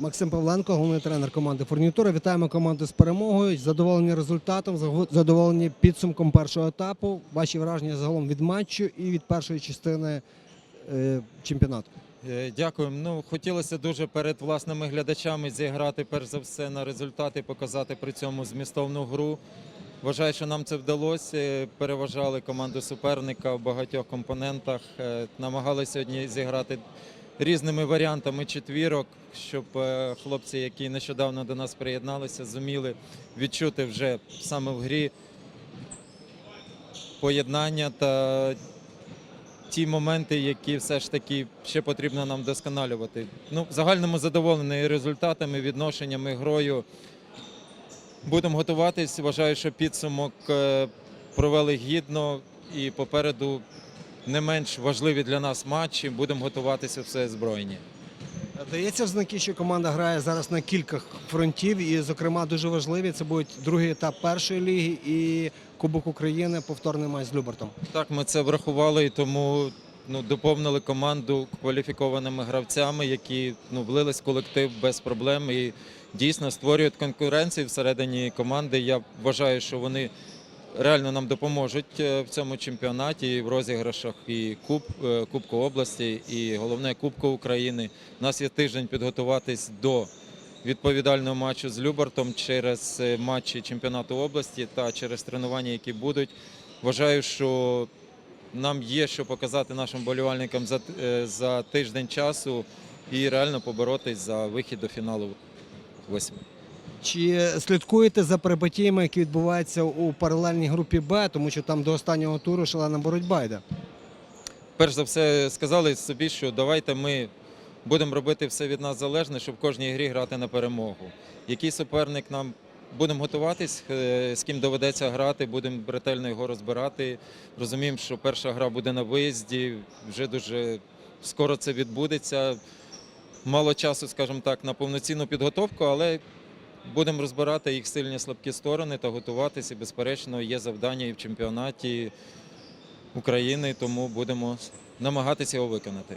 Максим Павленко, головний тренер команди Фурнітура. Вітаємо команду з перемогою. Задоволені результатом, задоволені підсумком першого етапу. Ваші враження загалом від матчу і від першої частини е, чемпіонату. Е, Дякую. Ну хотілося дуже перед власними глядачами зіграти перш за все на результати, показати при цьому змістовну гру. Вважаю, що нам це вдалося. Переважали команду суперника в багатьох компонентах. Е, Намагалися сьогодні зіграти різними варіантами четвірок, щоб е, хлопці, які нещодавно до нас приєдналися, зуміли відчути вже саме в грі поєднання та ті моменти, які все ж таки ще потрібно нам вдосконалювати. Ну, в загальному задоволений результатами, відношеннями, грою. Будемо готуватись. Вважаю, що підсумок е, провели гідно і попереду не менш важливі для нас матчі. Будемо готуватися все збройні. Дається в знаки, що команда грає зараз на кількох фронтів, і, зокрема, дуже важливі. Це буде другий етап першої ліги і Кубок України, повторний матч з Любертом. Так, ми це врахували і тому ну, доповнили команду кваліфікованими гравцями, які ну, влились в колектив без проблем і дійсно створюють конкуренцію всередині команди. Я вважаю, що вони реально нам допоможуть е, в цьому чемпіонаті в розіграшах і Куб, е, Кубку області, і головне Кубку України. У нас є тиждень підготуватись до відповідального матчу з Любартом через е, матчі чемпіонату області та через тренування, які будуть. Вважаю, що нам є що показати нашим болівальникам за, за тиждень часу і реально поборотись за вихід до фіналу восьми. Чи слідкуєте за перипетіями, які відбуваються у паралельній групі Б, тому що там до останнього туру шалена боротьба йде? Перш за все сказали собі, що давайте ми будемо робити все від нас залежне, щоб в кожній грі грати на перемогу. Який суперник нам будемо готуватись, е, з ким доведеться грати, будемо ретельно його розбирати. Розуміємо, що перша гра буде на виїзді, вже дуже скоро це відбудеться. Мало часу, скажімо так, на повноцінну підготовку, але будемо розбирати їх сильні слабкі сторони та готуватися. Безперечно, є завдання і в чемпіонаті України, тому будемо намагатися його виконати.